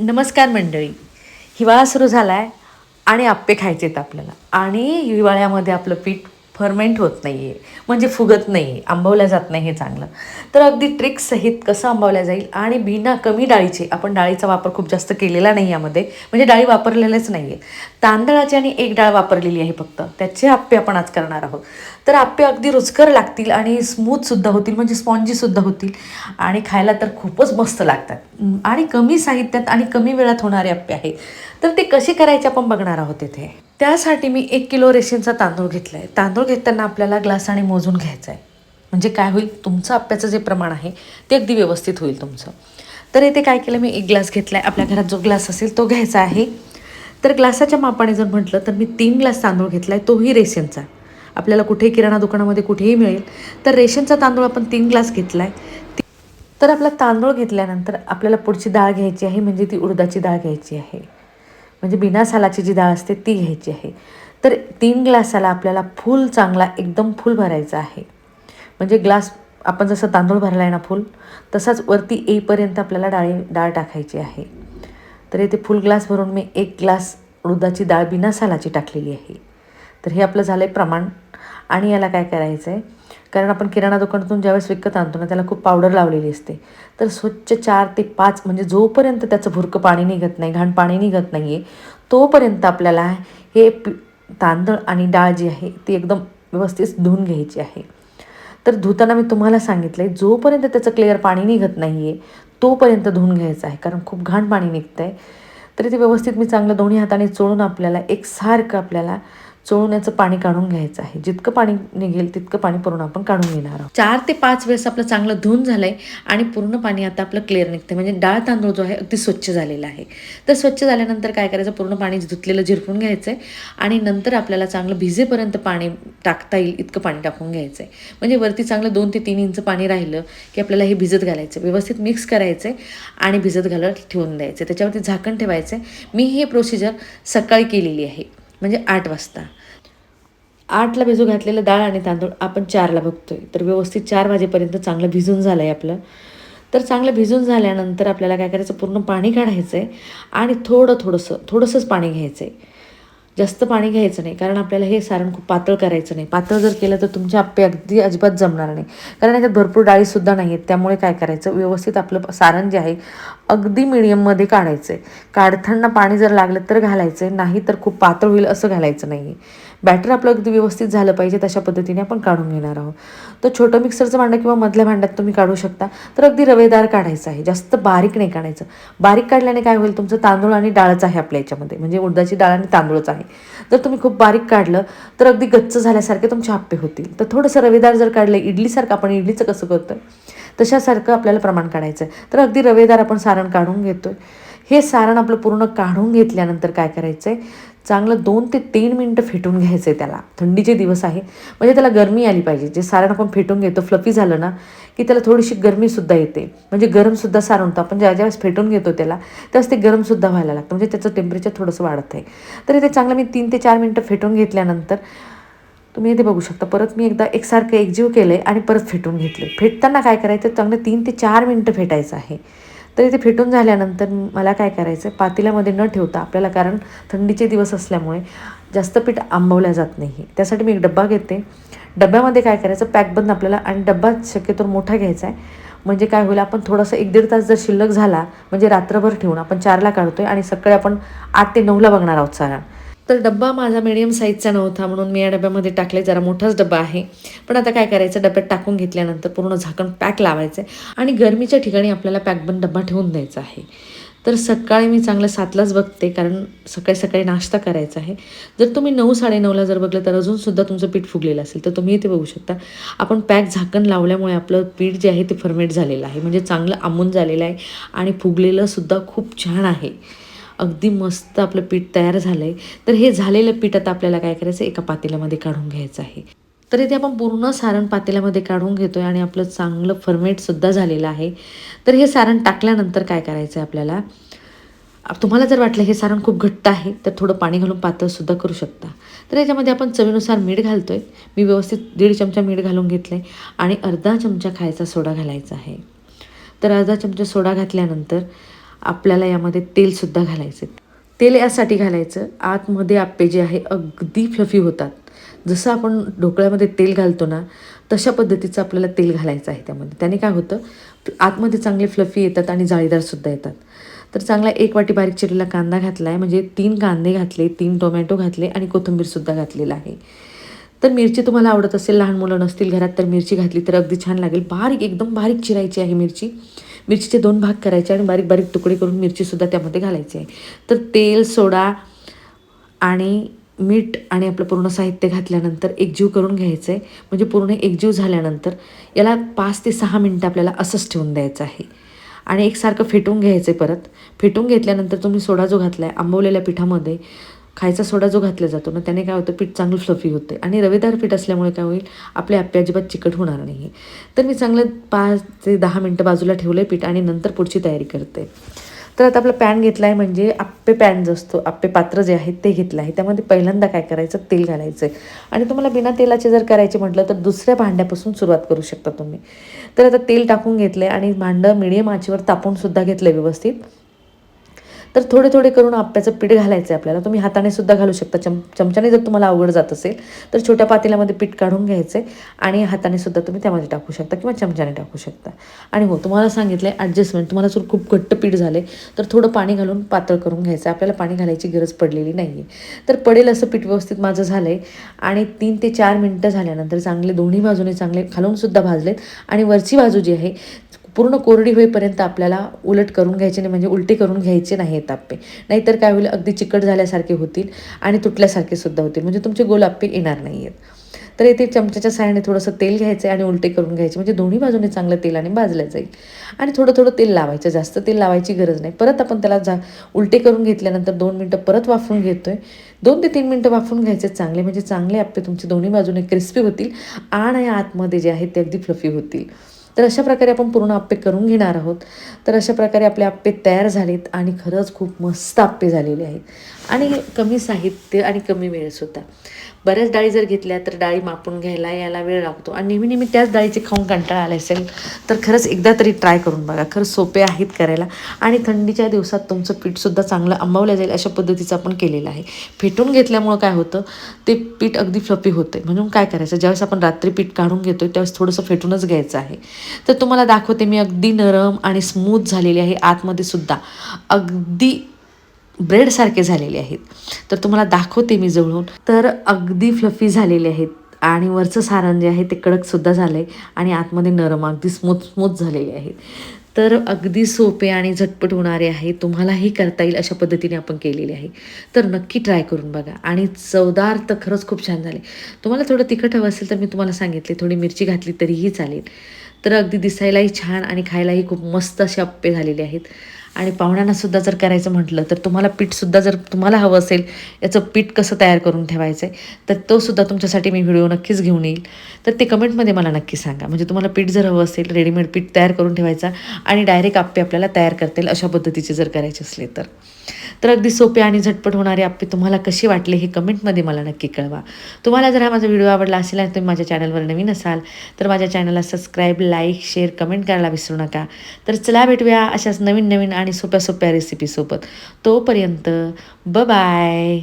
नमस्कार मंडळी. हिवाळा सुरू झाला आहे आणि आप्पे खायचे आहेत आपल्याला. आणि हिवाळ्यामध्ये आपलं पीठ फर्मेंट होत नाही आहे म्हणजे फुगत नाही आहे आंबवल्या जात नाही हे चांगलं. तर अगदी ट्रिक्ससहित कसं आंबवल्या जाईल आणि बिना कमी डाळीचे आपण डाळीचा वापर खूप जास्त केलेला नाही यामध्ये म्हणजे डाळी वापरलेल्याच नाही आहेत तांदळाची आणि एक डाळ वापरलेली आहे फक्त त्याचे आप्पे आपण आज करणार आहोत. तर आप्पे अगदी रुचकर लागतील आणि स्मूथसुद्धा होतील म्हणजे स्पॉन्जीसुद्धा होतील आणि खायला तर खूपच मस्त लागतात. आणि कमी साहित्यात आणि कमी वेळात होणारे आप्पे आहे तर ते कसे करायचे आपण बघणार आहोत इथे? त्यासाठी मी एक किलो रेशनचा तांदूळ घेतला आहे तांदूळ घेताना आपल्याला ग्लासाने मोजून घ्यायचा आहे म्हणजे काय होईल? तुमचं आप्याचं जे प्रमाण आहे ते अगदी व्यवस्थित होईल तुमचं. तर इथे काय केलं? मी एक ग्लास घेतला आहे आपल्या घरात जो ग्लास असेल तो घ्यायचा आहे. तर ग्लासाच्या मापाने जर म्हटलं तर मी तीन ग्लास तांदूळ घेतला आहे तोही रेशनचा आपल्याला कुठेही किराणा दुकानामध्ये कुठेही मिळेल. तर रेशनचा तांदूळ आपण तीन ग्लास घेतला आहे तर आपला तांदूळ घेतल्यानंतर आपल्याला पुढची डाळ घ्यायची आहे. म्हणजे ती उडदाची डाळ घ्यायची आहे. म्हणजे बिना सालाची जी डाळ असते ती घ्यायची आहे. तर तीन ग्लासाला आपल्याला फुल चांगला एकदम फुल भरायचा आहे. म्हणजे ग्लास आपण जसं तांदूळ भरला आहे ना फुल तसाच वरती येईपर्यंत आपल्याला डाळी डाळ टाकायची आहे. तर येथे फुल ग्लास भरून मी एक ग्लास उडदाची डाळ बिना सालाची टाकलेली आहे. तर हे आपलं झालं आहे प्रमाण. आणि याला काय करायचं आहे कारण आपण किराणा दुकानातून ज्यावेळेस विकत आणतो ना त्याला खूप पावडर लावलेली असते. तर स्वच्छ चार ते पाच म्हणजे जोपर्यंत त्याचं भुरकं पाणी निघत नाही घाण पाणी निघत नाही आहे तोपर्यंत आपल्याला हे पि तांदळ आणि डाळ जी आहे ती एकदम व्यवस्थित धुवून घ्यायची आहे. तर धुताना मी तुम्हाला सांगितलं आहे जोपर्यंत त्याचं क्लिअर पाणी निघत नाही आहे तोपर्यंत धुवून घ्यायचं आहे. कारण खूप घाण पाणी निघतं आहे तरी ते व्यवस्थित मी चांगलं दोन्ही हाताने चोळून आपल्याला एकसारखं आपल्याला चोळून याचं पाणी काढून घ्यायचं आहे. जितकं पाणी निघेल तितकं पाणी पूर्ण आपण काढून घेणार आहोत. चार ते पाच वेळेस आपलं चांगलं धुवून झालं आहे आणि पूर्ण पाणी आता आपलं क्लिअर निघतं म्हणजे डाळ तांदूळ जो आहे अगदी स्वच्छ झालेला आहे. तर स्वच्छ झाल्यानंतर काय करायचं? पूर्ण पाणी धुतलेलं झिरपून घ्यायचं आहे आणि नंतर आपल्याला चांगलं भिजेपर्यंत पाणी टाकता येईल इतकं पाणी टाकून घ्यायचं आहे म्हणजे वरती चांगलं दोन ते तीन इंच पाणी राहिलं की आपल्याला हे भिजत घालायचं व्यवस्थित मिक्स करायचं आहे आणि भिजत घालत ठेवून द्यायचं त्याच्यावरती झाकण ठेवायचं आहे मी हे प्रोसिजर सकाळी केलेली आहे. म्हणजे आठ वाजता. आठला भिजू घातलेलं डाळ आणि तांदूळ आपण चारला बघतो आहे तर व्यवस्थित चार वाजेपर्यंत चांगलं भिजून झालं आहे आपलं. तर चांगलं भिजून झाल्यानंतर आपल्याला काय करायचं? पूर्ण पाणी काढायचं आहे आणि थोडं थोडंसं थोडंसंच पाणी घ्यायचं आहे जास्त पाणी घ्यायचं नाही कारण आपल्याला हे सारण खूप पातळ करायचं नाही. पातळ जर केलं तर तुमचे आप्पे अगदी अजिबात जमणार नाही. कारण याच्यात भरपूर डाळीसुद्धा नाही आहेत त्यामुळे काय करायचं? व्यवस्थित आपलं सारण जे आहे अगदी मिडियममध्ये काढायचं आहे काढताना पाणी जर लागलं तर घालायचं आहे नाही तर खूप पातळ होईल असं घालायचं नाही आहे बॅटर आपलं अगदी व्यवस्थित झालं पाहिजे तशा पद्धतीने आपण काढून घेणार आहोत. तर छोटं मिक्सरचं भांडं किंवा मधल्या भांड्यात तुम्ही काढू शकता. तर अगदी रवेदार काढायचं आहे. जास्त बारीक नाही काढायचं. बारीक काढल्याने काय होईल? तुमचं तांदूळ आणि डाळच आहे आपल्या याच्यामध्ये. म्हणजे उडदाची डाळ आणि तांदूळच आहे. जर तुम्ही खूप बारीक काढलं तर अगदी गच्च झाल्यासारखे तुमचे आप्पे होतील. तर थोडंसं रवेदार जर काढलं इडलीसारखं आपण इडलीचं कसं करतो तशासारखं आपल्याला प्रमाण काढायचं आहे. तर अगदी रवेदार आपण सारण काढून घेतो हे सारण आपलं पूर्ण काढून घेतल्यानंतर काय करायचं आहे चांगलं दोन ते तीन मिनटं फेटून घ्यायचं आहे त्याला. थंडीचे दिवस आहे. म्हणजे त्याला गरमी आली पाहिजे. जे सारण आपण फेटून घेतो फ्लफी झालं ना की त्याला थोडीशी गरमीसुद्धा येते. म्हणजे गरमसुद्धा सारण होतं. आपण ज्या ज्यावेळेस फेटून घेतो त्याला त्यावेळेस ते गरमसुद्धा व्हायला लागतं. म्हणजे त्याचं टेम्परेचर थोडंसं वाढत आहे. तर ते चांगलं मी तीन ते चार मिनटं फेटून घेतल्यानंतर तुम्ही इथे बघू शकता परत मी एकदा एकसारखं एकजीव केलं आहे आणि परत फेटून घेतलं फेटताना काय करायचं? चांगलं तीन ते चार मिनटं फेटायचं आहे. तर इथे फेटून झाल्यानंतर मला काय करायचं आहे पातेल्यामध्ये न ठेवता आपल्याला कारण थंडीचे दिवस असल्यामुळे जास्त पीठ आंबवल्या जात नाही. त्यासाठी मी एक डब्बा घेते. डब्यामध्ये काय करायचं? पॅकबंद आपल्याला आणि डब्बा शक्यतो मोठा घ्यायचा आहे म्हणजे काय होईल? आपण थोडंसं एक दीड तास जर शिल्लक झाला म्हणजे रात्रभर ठेवून आपण चारला काढतो आहे आणि सकाळी आपण आठ ते नऊला बघणार आहोत सारण तर डब्बा माझा मिडियम साईजचा नव्हता म्हणून मी या डब्यामध्ये टाकले. जरा मोठाच डब्बा आहे. पण आता काय करायचं? डब्यात टाकून घेतल्यानंतर पूर्ण झाकण पॅक लावायचं आहे आणि गरमीच्या ठिकाणी आपल्याला पॅकबंद डब्बा ठेवून द्यायचा आहे. तर सकाळी मी चांगलं सातलाच बघते कारण सकाळी सकाळी नाश्ता करायचा आहे. जर तुम्ही नऊ साडेनऊला जर बघलं तर अजूनसुद्धा तुमचं पीठ फुगलेलं असेल तर तुम्ही इथे बघू शकता. आपण पॅक झाकण लावल्यामुळे आपलं पीठ जे आहे ते फर्मेट झालेलं आहे. म्हणजे चांगलं आंबून झालेलं आहे. आणि फुगलेलंसुद्धा खूप छान आहे. अगदी मस्त आपलं पीठ तयार झालं आहे तर हे झालेलं पीठ आता आपल्याला काय करायचं एका पातेल्यामध्ये काढून घ्यायचं आहे. तर इथे आपण पूर्ण सारण पातेल्यामध्ये काढून घेतो आहे आणि आपलं चांगलं फर्मेटसुद्धा झालेलं आहे. तर हे सारण टाकल्यानंतर काय करायचं आहे आपल्याला? तुम्हाला जर वाटलं हे सारण खूप घट्ट आहे तर थोडं पाणी घालून पातळसुद्धा करू शकता. तर याच्यामध्ये आपण चवीनुसार मीठ घालतो आहे मी व्यवस्थित दीड चमचा मीठ घालून घेतलं आहे आणि अर्धा चमचा खायचा सोडा घालायचा आहे. तर अर्धा चमचा सोडा घातल्यानंतर आपल्याला यामध्ये तेलसुद्धा घालायचं तेल यासाठी घालायचं. आतमध्ये आप्पे जे आहे अगदी फ्लफी होतात. जसं आपण ढोकळ्यामध्ये तेल घालतो ना तशा पद्धतीचं आपल्याला तेल घालायचं आहे त्यामध्ये. त्याने काय होतं आतमध्ये चांगले फ्लफी येतात आणि जाळीदारसुद्धा येतात. तर चांगला एक वाटी बारीक चिरलेला कांदा घातला आहे म्हणजे तीन कांदे घातले तीन टोमॅटो घातले आणि कोथिंबीरसुद्धा घातलेला आहे. तर मिरची तुम्हाला आवडत असेल लहान मुलं नसतील घरात तर मिरची घातली तर अगदी छान लागेल. बारीक एकदम बारीक चिरायची आहे मिरची. मिरचीचे दोन भाग करायचे आणि बारीक बारीक तुकडे करून मिरचीसुद्धा त्यामध्ये घालायची आहे. तर तेल सोडा आणि मीठ आणि आपलं पूर्ण साहित्य घातल्यानंतर एकजीव करून घ्यायचं आहे. म्हणजे पूर्ण एकजीव झाल्यानंतर याला पाच ते सहा मिनटं आपल्याला असंच ठेवून द्यायचं आहे. आणि एकसारखं फेटून घ्यायचं आहे परत. फेटून घेतल्यानंतर तुम्ही सोडा जो घातला आहे आंबवलेल्या पिठामध्ये खायचा सोडा जो घातला जातो ना त्याने काय होतं पीठ चांगलं फ्लफी होते आणि रवेदार पीठ असल्यामुळे काय होईल आपले आप्पे अजिबात चिकट होणार नाही तर मी चांगलं पाच ते दहा मिनटं बाजूला ठेवलं आहे पीठ आणि नंतर पुढची तयारी करते. तर आता आपला पॅन घेतला आहे म्हणजे आप्पे पॅन जो असतो आप्पे पात्र जे आहे ते घेतलं आहे. त्यामध्ये पहिल्यांदा काय करायचं तेल घालायचं आहे आणि तुम्हाला बिना तेलाचे जर करायचे म्हटलं तर दुसऱ्या भांड्यापासून सुरुवात करू शकता तुम्ही. तर आता तेल टाकून घेतलं आहे आणि भांडं मिडियम आचेवर तापून सुद्धा घेतलं आहे व्यवस्थित. तर थोडे थोडे करून आप्याचं पीठ घालायचं आहे आपल्याला. तुम्ही हाताने सुद्धा घालू शकता. चम चमच्याने जर तुम्हाला अवघड जात असेल तर छोट्या पातेल्यामध्ये पीठ काढून घ्यायचं आहे आणि हाताने सुद्धा तुम्ही त्यामध्ये टाकू शकता किंवा चमच्याने टाकू शकता. आणि हो तुम्हाला सांगितलं आहे ॲडजस्टमेंट तुम्हाला जर खूप घट्ट पीठ झाले तर थोडं पाणी घालून पातळ करून घ्यायचं आपल्याला पाणी घालायची गरज पडलेली नाही आहे तर पडेल असं पीठ व्यवस्थित माझं झालं आहे आणि तीन ते चार मिनटं झाल्यानंतर चांगले दोन्ही बाजूने चांगले खालूनसुद्धा भाजलेत आणि वरची बाजू जी आहे पूर्ण कोरडी होईपर्यंत आपल्याला उलट करून घ्यायचे नाही म्हणजे उलटे करून घ्यायचे नाही आप्पे. नाहीतर काय होईल अगदी चिकट झाल्यासारखे होतील आणि तुटल्यासारखे सुद्धा होतील. म्हणजे तुमचे गोल आप्पे येणार नाही आहेत. तर येथे चमच्याच्या साह्याने थोडंसं तेल घ्यायचं आहे आणि उलटे करून घ्यायचे. म्हणजे दोन्ही बाजूने चांगलं तेलाने भाजलं जाईल. आणि थोडं थोडं तेल लावायचं. जास्त तेल लावायची गरज नाही. परत आपण त्याला जा उलटे करून घेतल्यानंतर दोन मिनटं परत वाफवून घेतो आहे दोन ते तीन मिनटं वाफवून घ्यायचे चांगले. म्हणजे चांगले आप्पे तुमचे दोन्ही बाजूने क्रिस्पी होतील. आणि आतमध्ये जे आहे ते अगदी फ्लफी होतील. तर अशा प्रकारे आपण पूर्ण आप्पे करून घेणार आहोत. तर अशा प्रकारे आपले आप्पे तयार झालेत आणि खरंच खूप मस्त आप्पे झालेले आहेत. आणि कमी साहित्य आणि कमी वेळसुद्धा बऱ्याच डाळी जर घेतल्या तर डाळी मापून घ्यायला याला वेळ लागतो. आणि नेहमी नेहमी त्याच डाळीचे खाऊन कंटाळा आला असेल तर खरंच एकदा तरी ट्राय करून बघा. खरंच सोपे आहेत करायला. आणि थंडीच्या दिवसात तुमचं पीठसुद्धा चांगलं आंबवलं जाईल अशा पद्धतीचं आपण केलेलं आहे. फेटून घेतल्यामुळं काय होतं ते पीठ अगदी फ्लपी होते म्हणून काय करायचं ज्यावेळेस आपण रात्री पीठ काढून घेतो त्यावेळेस थोडंसं फेटूनच घ्यायचं आहे. तर तुम्हाला दाखवते मी अगदी नरम आणि स्मूथ झालेली आहे आतमध्ये सुद्धा. अगदी ब्रेडसारखे झालेले आहेत. तर तुम्हाला दाखवते मी जवळून. तर अगदी फ्लफी झालेले आहेत. आणि वरचं सारण जे आहे ते कडकसुद्धा झालं आहे आणि आतमध्ये नरम अगदी स्मूथ स्मूथ झालेले आहेत. तर अगदी सोपे आणि झटपट होणारे आहे. तुम्हालाही करता येईल अशा पद्धतीने आपण केलेले आहे. तर नक्की ट्राय करून बघा. आणि चवदार तर खरंच खूप छान झाले. तुम्हाला थोडं तिखट हवं असेल तर मी तुम्हाला सांगितले. थोडी मिरची घातली तरीही चालेल. तर अगदी दिसायलाही छान आणि खायलाही खूप मस्त असे अप्पे झालेले आहेत. आणि पाहुण्यांनासुद्धा जर करायचं म्हटलं तर तुम्हाला पीठसुद्धा जर तुम्हाला हवं असेल याचं पीठ कसं तयार करून ठेवायचं आहे तर तोसुद्धा तुमच्यासाठी मी व्हिडिओ नक्कीच घेऊन येईल. तर ते कमेंटमध्ये मला नक्की सांगा. म्हणजे तुम्हाला पीठ जर हवं असेल रेडीमेड पीठ तयार करून ठेवायचा आणि डायरेक्ट आप्पे आपल्याला तयार करता येईल अशा पद्धतीचे जर करायचे असले तर. तर अगदी सोपे आणि झटपट होणारे आप्पे तुम्हाला कसे वाटले हे कमेंटमध्ये मला नक्की कळवा. तुम्हाला जर हा माझा व्हिडिओ आवडला असेल आणि तुम्ही माझ्या चॅनलवर नवीन असाल तर माझ्या चॅनलला सबस्क्राईब लाईक शेअर कमेंट करायला विसरू नका. तर चला भेटूया अशाच नवीन नवीन आणि सोप्या सोप्या रेसिपीसोबत. तोपर्यंत ब बाय